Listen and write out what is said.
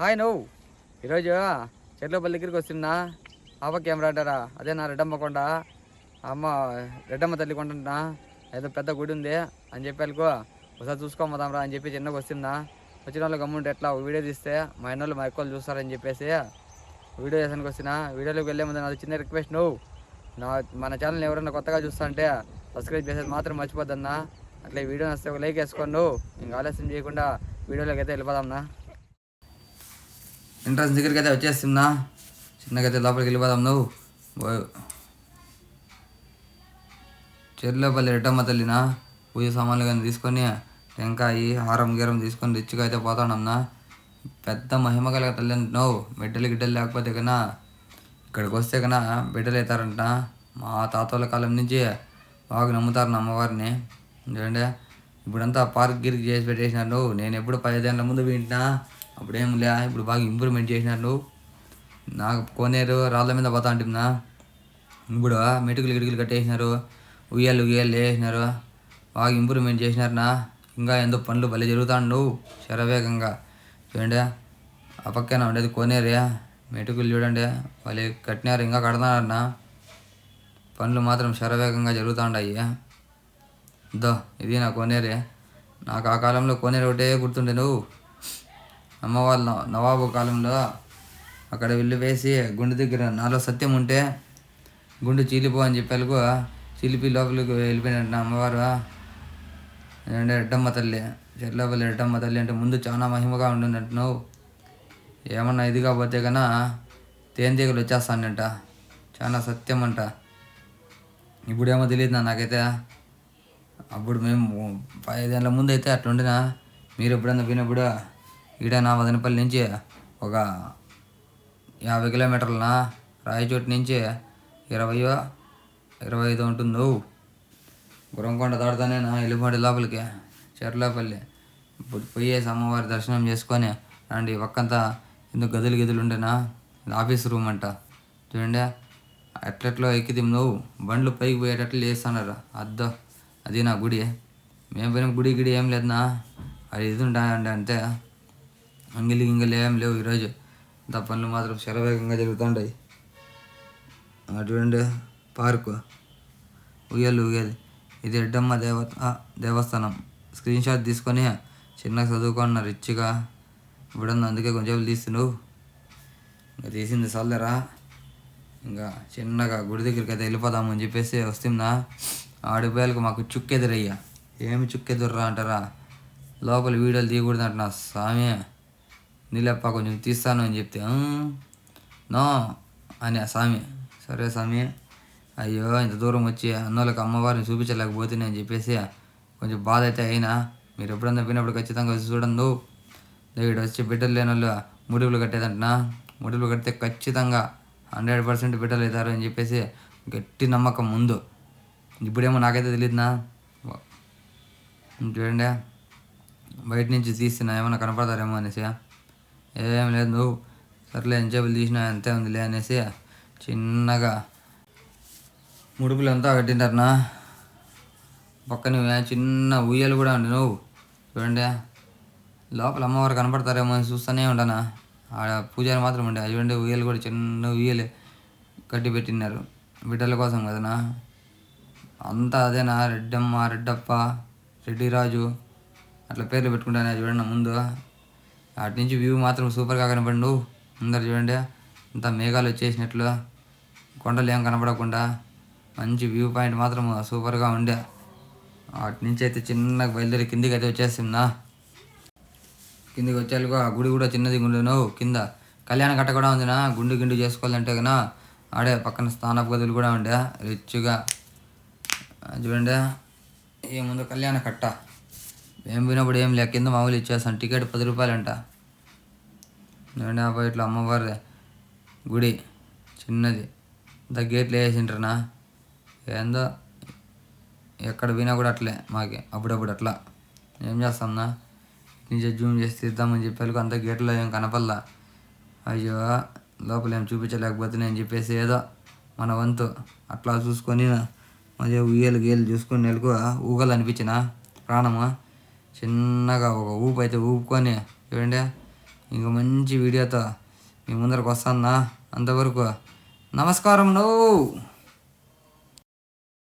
Hi నువ్వు. ఈరోజు చెట్లపల్లి దగ్గరికి వస్తున్నా ఆప కెమెరా అంటారా? అదే నా రెడ్డమ్మ కొండ. అమ్మ రెడ్డమ్మ తల్లి కొండ అంటున్నా. ఏదో పెద్ద గుడి ఉంది అని చెప్పి వెళ్ళుకో. ఒకసారి చూసుకోమదాం రా అని చెప్పి చిన్నగా వస్తున్నా. వచ్చిన వాళ్ళు గమ్ముంటే ఎట్లా? వీడియో తీస్తే మా అన్న వాళ్ళు మా ఎక్కువ చూస్తారని చెప్పేసి వీడియో చేసానికి వస్తున్నా. వీడియోలోకి వెళ్ళే ముందు నాది చిన్న రిక్వెస్ట్ నువ్వు. నా మన ఛానల్ ఎవరైనా కొత్తగా చూస్తా అంటే సబ్స్క్రైబ్ చేసేది మాత్రం మర్చిపోద్దన్నా. అట్లా వీడియో నచ్చితే ఒక లైక్ వేసుకోండి ఇంకా ఆలస్యం చేయకుండా వీడియోలోకి అయితే వెళ్ళిపోదాంనా? ఎంట్రన్స్ దగ్గరికి అయితే వచ్చేస్తున్నా. చిన్నగైతే లోపలికి వెళ్ళిపోదాం నువ్వు. చెర్లోపల్లి రెడ్డమ్మ తల్లినా పూజ సామాన్లు కానీ తీసుకొని టెంకాయి హారం గీరం తీసుకొని రిచ్గా అయితే పోతానన్నా. పెద్ద మహిమ కలిగ తల్లి అంటున్నావు బిడ్డలు గిడ్డలు లేకపోతే కన్నా ఇక్కడికి వస్తే కన్నా బిడ్డలు అవుతారంట. మా తాతల కాలం నుంచి బాగా నమ్ముతారు నా అమ్మవారిని. ఎందుకంటే ఇప్పుడంతా పార్క్ గిరికి చేసి పెట్టేసినారు నేను ఎప్పుడు పదిహేను ముందు వింటున్నా అప్పుడేం లే ఇప్పుడు బాగా ఇంప్రూవ్మెంట్ చేసినారు. నువ్వు నాకు కోనేరు రాళ్ళ మీద పోతా అంటున్నా. ఇప్పుడు మెటుకులు గిటుకులు కట్టేసినారు. ఉయ్యాలు ఉయ్యాలు వేసినారు. బాగా ఇంప్రూవ్మెంట్ చేసినారనా ఇంకా ఎంతో పనులు భలే జరుగుతాను నువ్వు శరవేగంగా. చూడండి ఆ పక్కన ఉండేది కోనేరే. మెటుకులు చూడండి వాళ్ళు కట్టినారు ఇంకా కడతారన్నా పనులు మాత్రం శరవేగంగా జరుగుతుంటాయి దో ఇది నా కోనేరే. నాకు ఆ కాలంలో కోనేరు ఒకటే గుర్తుండే నువ్వు. అమ్మవారు నవాబు కాలంలో అక్కడ వెళ్ళి వేసి గుండె దగ్గర నాలో సత్యం ఉంటే గుండు చీలిపో అని చెప్పేలకు చిలిపి లోపలికి వెళ్ళిపోయినట్టు నా అమ్మవారు. అంటే రెడ్డమ్మ తల్లి చెట్లపల్లి ఎడ్డమ్మ తల్లి అంటే ముందు చాలా మహిమగా ఉండినట్టు నువ్వు ఏమన్నా ఇది కాకపోతే కన్నా తేనెటీగలు వచ్చేస్తానంట చాలా సత్యం అంట. ఇప్పుడేమో తెలియదు నా నాకైతే. అప్పుడు మేము పదిహేదేళ్ళ ముందు అయితే అట్లుండినా మీరు ఎప్పుడన్నా పోయినప్పుడు ఈడ నా వదనపల్లి నుంచి ఒక యాభై కిలోమీటర్ల రాయచోటు నుంచి ఇరవయో ఇరవై ఐదు ఉంటుంది గురంకొండ దాడుతానే నా ఎల్లిపాటి లోపలికి చెర్లపల్లి. ఇప్పుడు పోయేసి అమ్మవారి దర్శనం చేసుకొని రండి ఒక్కంతా ఎందుకు గదులు గదులు ఉండేనా? ఇది ఆఫీస్ రూమ్ అంట. చూడండి ఎట్లెట్లో ఎక్కితే నువ్వు బండ్లు పైకి పోయేటట్లు చేస్తున్నారు. అద్దో అది నా గుడి. మేము పోయిన గుడి గిడి ఏం లేదునా? అది ఇది ఉంటాయండి అంతే. అంగిలి గింగిలి ఏం లేవు ఈరోజు. ఇంత పనులు మాత్రం శరవేగంగా జరుగుతుంటాయి. అటువంటి పార్కు. ఉయ్యాలి ఉయ్యాలి. ఇది ఎడ్డమ్మ దేవత దేవస్థానం. స్క్రీన్ షాట్ తీసుకొని చిన్నగా చదువుకున్నా రిచ్గా. ఇప్పుడన్నా అందుకే కొంచెం తీస్తున్నావు. ఇంకా తీసింది చల్లరా. ఇంకా చిన్నగా గుడి దగ్గరికి అయితే వెళ్ళిపోదాము అని చెప్పేసి వస్తుందా ఆడిపోయాలకు మాకు చుక్కెదురయ్యా. ఏమి చుక్కెదుర్రా అంటారా? లోపల వీడియోలు తీయకూడదు అంటున్నా స్వామి. నీలప్ప కొంచెం తీస్తాను అని చెప్తే నో అని ఆ స్వామి సరే స్వామి అయ్యో ఇంత దూరం వచ్చి అన్నోళ్ళకి అమ్మవారిని చూపించలేకపోతే అని చెప్పేసి కొంచెం బాధ అయితే అయినా మీరు ఎప్పుడన్నా పోయినప్పుడు ఖచ్చితంగా వచ్చి చూడండు. ఇక్కడ వచ్చి బిడ్డలు లేని వాళ్ళు ముడుపులు కట్టేదంటనా? ముడుపులు కడితే ఖచ్చితంగా హండ్రెడ్ పర్సెంట్ బిడ్డలు అవుతారు అని చెప్పేసి గట్టి నమ్మకం ముందు. ఇప్పుడేమో నాకైతే తెలియదునా చూడండి బయట నుంచి తీసిన ఏమైనా కనపడతారేమో అనేసి. ఏం లేదు నువ్వు సర్లే ఎంచేపులు తీసినా అంతే ఉందిలే అనేసి చిన్నగా ముడుపులు అంతా కట్టింటారనా పక్కన చిన్న ఉయ్యలు కూడా ఉండి నువ్వు. చూడండి లోపల అమ్మవారు కనపడతారేమో అని చూస్తూనే ఉంటానా ఆడ పూజారి మాత్రం ఉండే. చూడండి ఉయ్యలు కూడా చిన్న ఉయ్యలే కట్టి పెట్టినారు బిడ్డల కోసం కదనా అంతా అదేనా రెడ్డమ్మ రెడ్డప్ప రెడ్డిరాజు అట్లా పేర్లు పెట్టుకుంటానే చూడండి ముందు. అటు నుంచి వ్యూ మాత్రం సూపర్గా కనపడి అందరు చూడండి అంత మేఘాలు వచ్చేసినట్లు. కొండలు ఏం కనపడకుండా మంచి వ్యూ పాయింట్ మాత్రం సూపర్గా ఉండే. అటు నుంచి అయితే చిన్నగా బయలుదేరి కిందికి అయితే వచ్చేస్తుందా కిందికి వచ్చేందుకు ఆ గుడి కూడా చిన్నది గుండు నువ్వు కింద. కళ్యాణ కట్ట కూడా ఉందినా గుండు గిండు చేసుకోవాలంటే కన్నా ఆడే పక్కన స్థానపు గదులు కూడా ఉండే రిచ్గా. చూడండి ఏముందో కళ్యాణ కట్ట. ఏం పోయినప్పుడు ఏం లేక కింద మామూలు ఇచ్చేస్తాను. టికెట్ పది రూపాయలంట. చూడండి యాభై ఇట్లా అమ్మవారి గుడి చిన్నది. ఇంత గేట్లు వేసింటారనా ఏందో ఎక్కడ పోయినా కూడా అట్లే మాకి. అప్పుడప్పుడు అట్లా. ఏం చేస్తామన్నా నుంచి జూమ్ చేసి తీద్దామని చెప్పేందుకు అంత గేట్లో ఏం కనపల్లా అయ్యో లోపల ఏం చూపించలేకపోతే నేను చెప్పేసి ఏదో మన వంతు అట్లా చూసుకొని మధ్య ఉయ్యలు గీయలు చూసుకొని నెలకు ఊగలు అనిపించిన ప్రాణము? చిన్నగా ఒక ఊపు అయితే ఊపుకొని చూడండి. ఇంకో మంచి వీడియోతో మీ ముందరకు వస్తానా అంతవరకు నమస్కారం నో